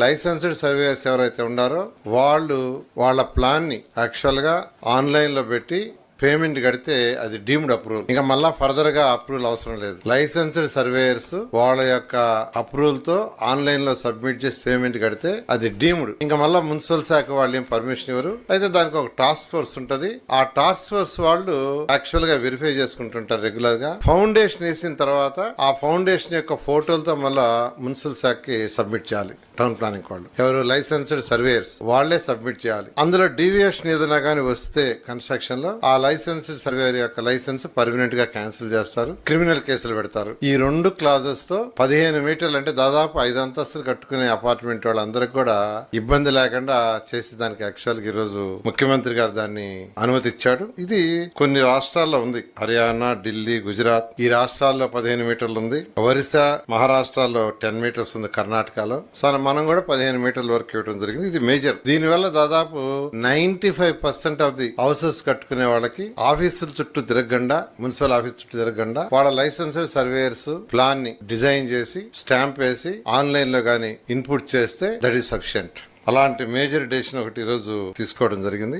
Licensed surveyors ఎవరైతే ఉన్నారో వాళ్ళు వాళ్ళ ప్లాన్ని యాక్చువల్గా ఆన్లైన్లో పెట్టి పేమెంట్ కడితే అది డీమ్డ్ అప్రూవల్. ఇంకా మళ్ళా ఫర్దర్గా అప్రూవల్ అవసరం లేదు. లైసెన్స్డ్ సర్వేయర్స్ వాళ్ళ యొక్క అప్రూవల్తో ఆన్లైన్లో సబ్మిట్ చేసి పేమెంట్ కడితే అది డీమ్డ్. ఇంకా మళ్ళా మున్సిపల్ శాఖ వాళ్ళు ఏం పర్మిషన్ ఇవ్వరు. అయితే దానికి ఒక టాస్క్ ఫోర్స్ ఉంటది. ఆ టాస్క్ ఫోర్స్ వాళ్ళు యాక్చువల్గా వెరిఫై చేసుకుంటుంటారు రెగ్యులర్గా ఫౌండేషన్ వేసిన తర్వాత ఆ ఫౌండేషన్ యొక్క ఫోటోలతో మళ్ళా మున్సిపల్ శాఖకి సబ్మిట్ చేయాలి. టౌన్ ప్లానింగ్ వాళ్ళు. ఎవరు? Licensed surveyors. వాళ్ళే సబ్మిట్ చేయాలి. అందులో డీవియేషన్ ఏదైనా కానీ వస్తే కన్స్ట్రక్షన్లో ఆ లైసెన్స్డ్ సర్వేయర్ యొక్క లైసెన్స్ పర్మనెంట్గా క్యాన్సిల్ చేస్తారు. క్రిమినల్ కేసులు పెడతారు. ఈ రెండు క్లాజెస్తో పదిహేను మీటర్లు అంటే దాదాపు ఐదు అంతస్తులు కట్టుకునే అపార్ట్మెంట్ వాళ్ళందరికి కూడా ఇబ్బంది లేకుండా చేసి దానికి యాక్చువల్గా ఈరోజు ముఖ్యమంత్రి గారు దాన్ని అనుమతి ఇచ్చాడు. ఇది కొన్ని రాష్ట్రాల్లో ఉంది. హర్యానా ఢిల్లీ గుజరాత్ ఈ రాష్ట్రాల్లో పదిహేను మీటర్లు ఉంది. ఒరిస్సా మహారాష్ట్రలో టెన్ మీటర్స్ ఉంది కర్ణాటకలో. సో మనం కూడా పదిహేను మీటర్ల వరకు ఇవ్వడం జరిగింది. ఇది మేజర్ దీని వల్ల దాదాపు ninety five percent of the houses కట్టుకునే వాళ్ళకి ఆఫీసుల చుట్టూ తిరగకుండా మున్సిపల్ ఆఫీస్ చుట్టూ తిరగకుండా వాళ్ళ లైసెన్స్డ్ సర్వేయర్స్ ప్లాన్ని డిజైన్ చేసి స్టాంప్ వేసి ఆన్లైన్లో గానీ ఇన్పుట్ చేస్తే దట్ ఈస్ సఫిషియంట్. అలాంటి మేజర్ డెసిషన్ ఒకటి ఈరోజు రోజు తీసుకోవడం జరిగింది.